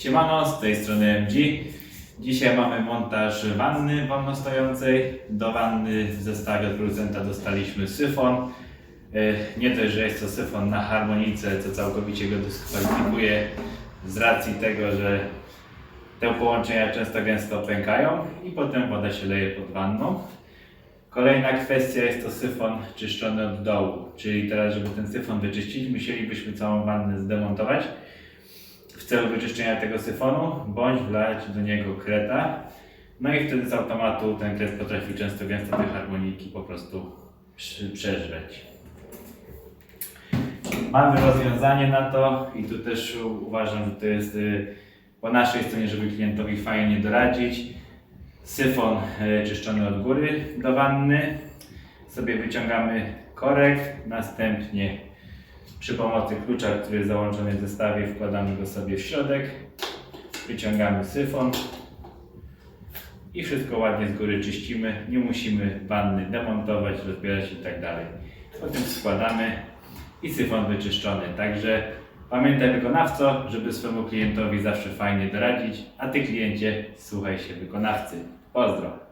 Siemano, z tej strony MG. Dzisiaj mamy montaż wanny wolnostojącej. Do wanny w zestawie od producenta dostaliśmy syfon. E, Nie dość, że jest to syfon na harmonice, co całkowicie go dyskwalifikuje z racji tego, że te połączenia często gęsto pękają i potem woda się leje pod wanną. Kolejna kwestia jest to syfon czyszczony od dołu, czyli teraz, żeby ten syfon wyczyścić, musielibyśmy całą wannę zdemontować w celu wyczyszczenia tego syfonu, bądź wlać do niego kreta. No i wtedy z automatu ten kret potrafi często gęsto te harmoniki po prostu przeżreć. Mamy rozwiązanie na to i tu też uważam, że to jest y, po naszej stronie, żeby klientowi fajnie doradzić. Syfon y, czyszczony od góry do wanny. Sobie wyciągamy korek, następnie przy pomocy klucza, który jest załączony w zestawie, wkładamy go sobie w środek, wyciągamy syfon i wszystko ładnie z góry czyścimy. Nie musimy wanny demontować, rozbierać i tak. Potem składamy i syfon wyczyszczony. Także pamiętaj wykonawco, żeby swojemu klientowi zawsze fajnie doradzić, a ty kliencie słuchaj się wykonawcy. Pozdro!